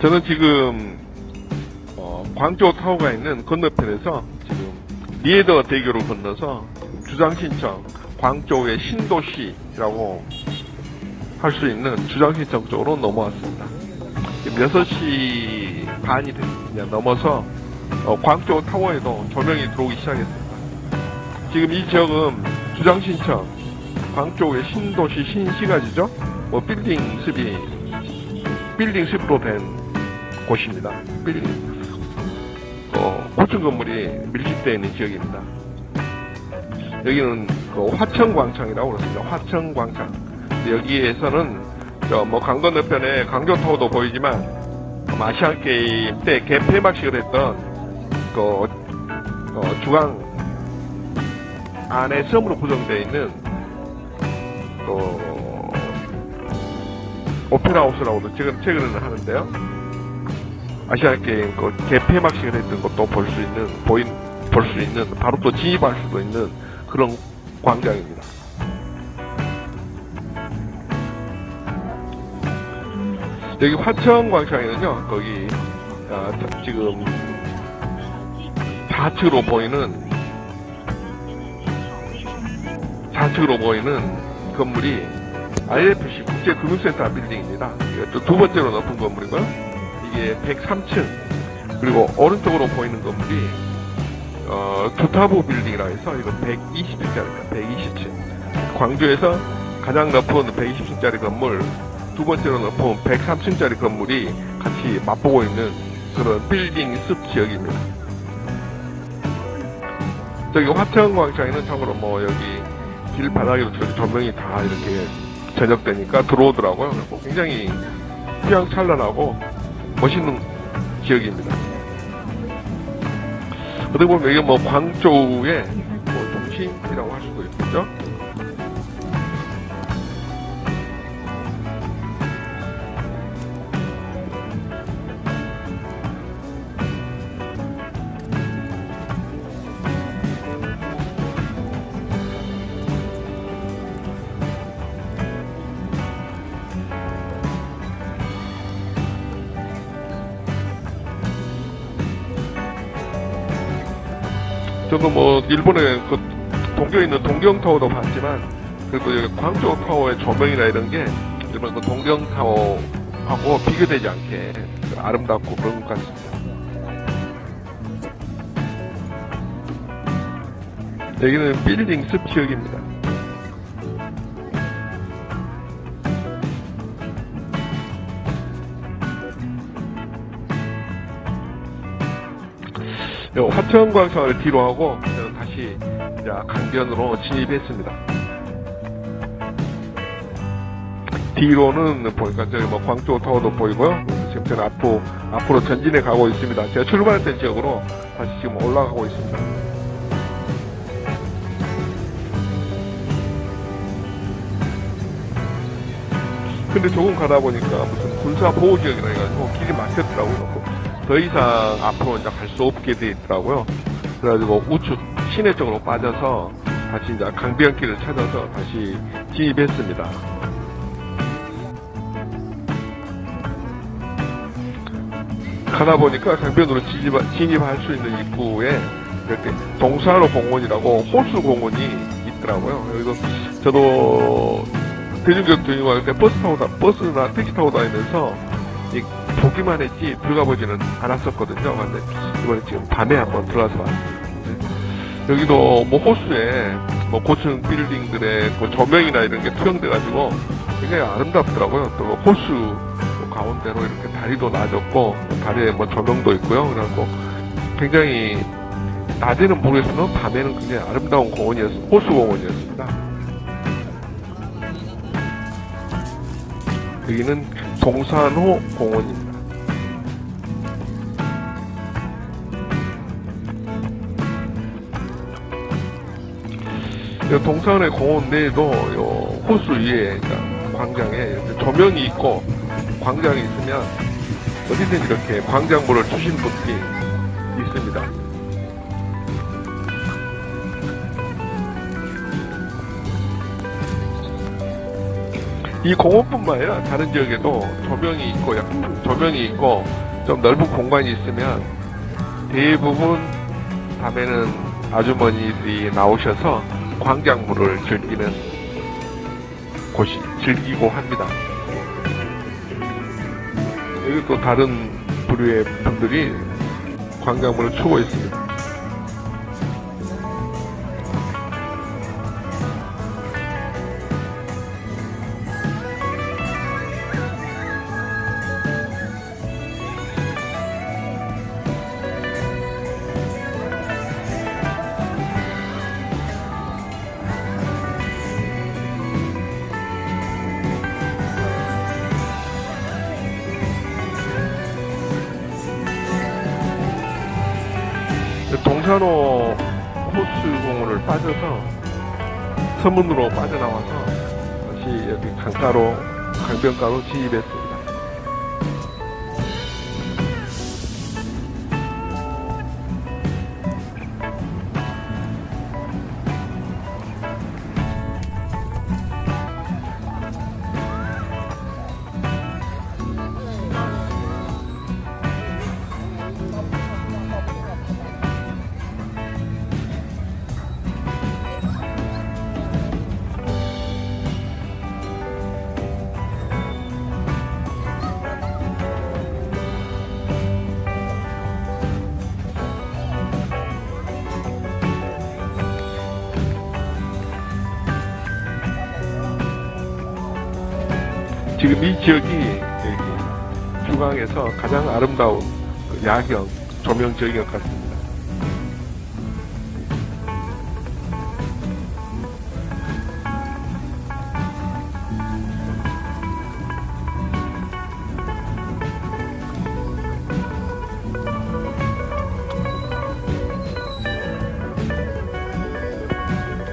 저는 지금 어, 광교 타워가 있는 건너편에서 지금 리에더 대교를 건너서 주장 신청 광교의 신도시라고 할 수 있는 주장 신청 쪽으로 넘어왔습니다. 지금 6시 반이 됐습니다. 넘어서 어, 광교 타워에도 조명이 들어오기 시작했습니다. 지금 이 지역은 주장 신청 광교의 신도시 신시가지죠. 뭐 빌딩 습이 빌딩 습으로 된 곳입니다. 어, 고층 건물이 밀집되어 있는 지역입니다. 여기는 그 화천광장이라고 그렇습니다. 화천광장. 여기에서는 저뭐 강건 너편에 강조타워도 보이지만 뭐 아시안 게임 때 개폐막식을 했던 그 어, 중앙 안에 섬으로 구성되어 있는 그 오페라 하우스라고도 최근 최근에는 하는데요. 아시안 게임 그 개폐막식을 했던 것도 볼 수 있는 보인 볼 수 있는 바로 또 진입할 수도 있는 그런 광장입니다. 여기 화천 광장에는요 거기 아, 자- 지금 좌측으로 보이는 좌측으로 보이는 건물이 IFC 국제금융센터 빌딩입니다. 또두 번째로 높은 건물이고요. 이게 103층 그리고 오른쪽으로 보이는 건물이 어, 두타부 빌딩이라 해서 이거 120층짜리입니다. 120층. 광주에서 가장 높은 120층짜리 건물, 두 번째로 높은 103층짜리 건물이 같이 맛보고 있는 그런 빌딩 숲 지역입니다. 저기 화천 광장에는 참고로 뭐 여기 길 바닥에도 저기 조명이 다 이렇게 저녁 되니까 들어오더라고요. 그래서 굉장히 휘황찬란하고 멋있는 지역입니다. 어떻게 보면 이게 뭐 광저우의 뭐 중심이라고 할 저도 뭐 일본의 그 동경에 있는 동경 타워도 봤지만 그래도 여기 광저우 타워의 조명이나 이런 게 일본 그 동경 타워하고 비교되지 않게 아름답고 그런 것 같습니다. 여기는 빌딩 숲 지역입니다. 화천광장을 뒤로 하고 다시 강변으로 진입했습니다. 뒤로는 보니까 저기 뭐 광주 타워도 보이고요. 지금 저는 앞으로 앞으로 전진해 가고 있습니다. 제가 출발했던 지역으로 다시 지금 올라가고 있습니다. 근데 조금 가다 보니까 무슨 군사 보호 지역이라 해가지고 길이 막혔더라고요. 더 이상 앞으로 이제 갈 수 없게 돼 있더라고요. 그래가지고 우측 시내 쪽으로 빠져서 다시 이제 강변길을 찾아서 다시 진입했습니다. 가다 보니까 강변으로 진입, 진입할 수 있는 입구에 이렇게 동산호 공원이라고 호수 공원이 있더라고요. 여기서 저도 대중교통 이용할 때 버스 타고 다, 버스나 택시 타고 다니면서 이 보기만 했지 들어가 보지는 않았었거든요. 근데 이번에 지금 밤에 한번 들어가서 봤습니다. 네. 여기도 뭐 호수에 뭐 고층 빌딩들의 뭐 조명이나 이런 게 투영돼가지고 굉장히 아름답더라고요. 또 호수 뭐 가운데로 이렇게 다리도 놔졌고 다리에 뭐 조명도 있고요. 그래갖고 굉장히 낮에는 모르겠으면 밤에는 굉장히 아름다운 공원이었, 호수 공원이었습니다. 여기는 동산호 공원입니다. 이 동산의 공원 내에도 요 호수 위에 그러니까 광장에 조명이 있고 광장이 있으면 어디든 이렇게 광장물을 주신 분들이 있습니다. 이 공원뿐만 아니라 다른 지역에도 조명이 있고 약 조명이 있고 좀 넓은 공간이 있으면 대부분 밤에는 아주머니들이 나오셔서 광작물을 즐기는 곳이 즐기고 합니다. 여기 또 다른 부류의 분들이 광작물을 추고 있습니다. 동산호 호수 공원을 빠져서 서문으로 빠져나와서 다시 여기 강가로 강변가로 진입했습니 지금 이 지역이 여기 휴강에서 가장 아름다운 그 야경 조명 지역인 것 같습니다.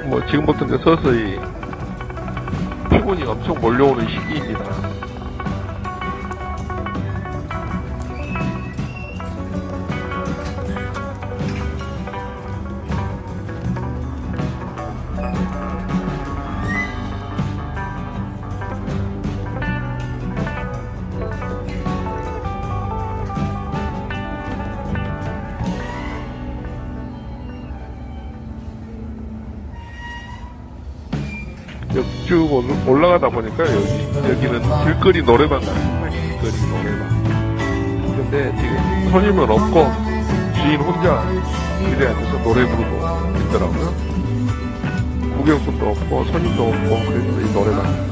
뭐 지금부터 이제 서서히 피곤이 엄청 몰려오는 시기입니다. 쭉 올- 올라가다 보니까 여기, 여기는 길거리 노래방 같아요. 길거리 노래방. 근데 지금 손님은 없고 주인 혼자 길에 앉아서 노래 부르고 있더라고요. 구경꾼도 없고 손님도 없고 그래서 이 노래방.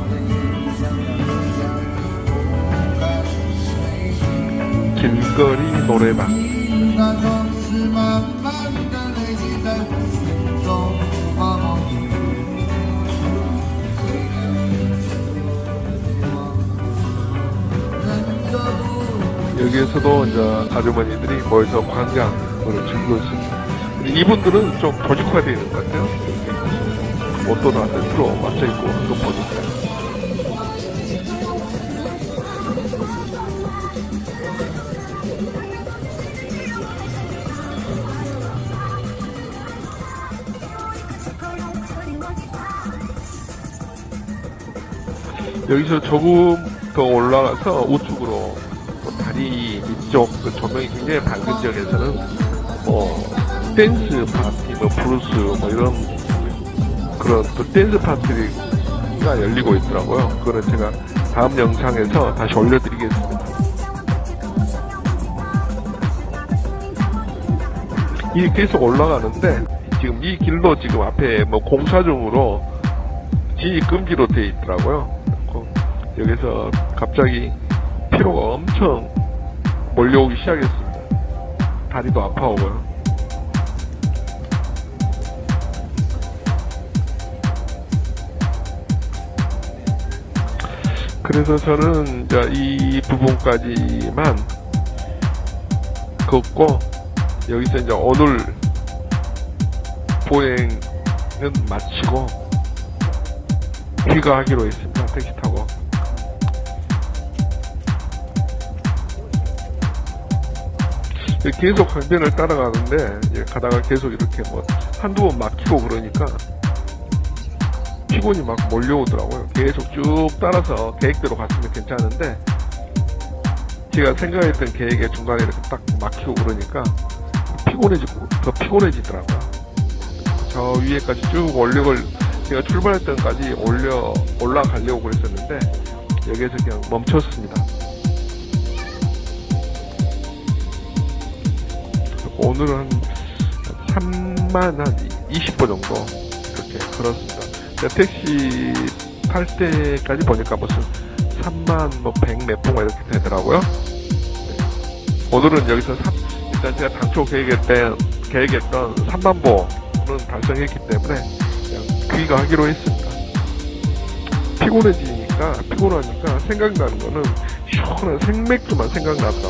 길거리 노래방. 여기에서도 이제 아주머니들이 모여서 광장을 즐기고 있습니다. 근데 이분들은 좀 조직화 되어 있는 것 같아요. 옷도 다 세트로 맞춰 입고 한거 보니까. 여기서 조금 더 올라가서 우측으로 쪽그 조명이 굉장히 밝은 지역에서는 뭐 댄스 파티, 뭐 브루스 뭐 이런 그런 또 댄스 파티가 열리고 있더라고요. 그거는 제가 다음 영상에서 다시 올려드리겠습니다. 이 계속 올라가는데 지금 이 길로 지금 앞에 뭐 공사 중으로 진입 금지로 돼 있더라고요. 여기서 갑자기 피로가 엄청 몰려오기 시작했습니다. 다리도 아파오고요. 그래서 저는 이 부분까지만 걷고 여기서 이제 오늘 보행은 마치고 귀가하기로 했습니다. 택시 타고. 계속 강변을 따라가는데 가다가 계속 이렇게 뭐 한두 번 막히고 그러니까 피곤이 막 몰려오더라고요. 계속 쭉 따라서 계획대로 갔으면 괜찮은데 제가 생각했던 계획의 중간에 이렇게 딱 막히고 그러니까 피곤해지고 더 피곤해지더라고요. 저 위에까지 쭉 올려걸 제가 출발했던 데까지 올려 올라가려고 그랬었는데 여기에서 그냥 멈췄습니다. 오늘은 한 3만 한 20분 정도 이렇게 걸었습니다. 제가 택시 탈 때까지 보니까 무슨 3만 뭐 100몇 분가 이렇게 되더라고요. 네. 오늘은 여기서 삼- 일단 제가 당초 계획했던, 계획했던 3만 보는 달성했기 때문에 그냥 귀가하기로 했습니다. 피곤해지니까, 피곤하니까 생각나는 거는 시원한 생맥주만 생각났다.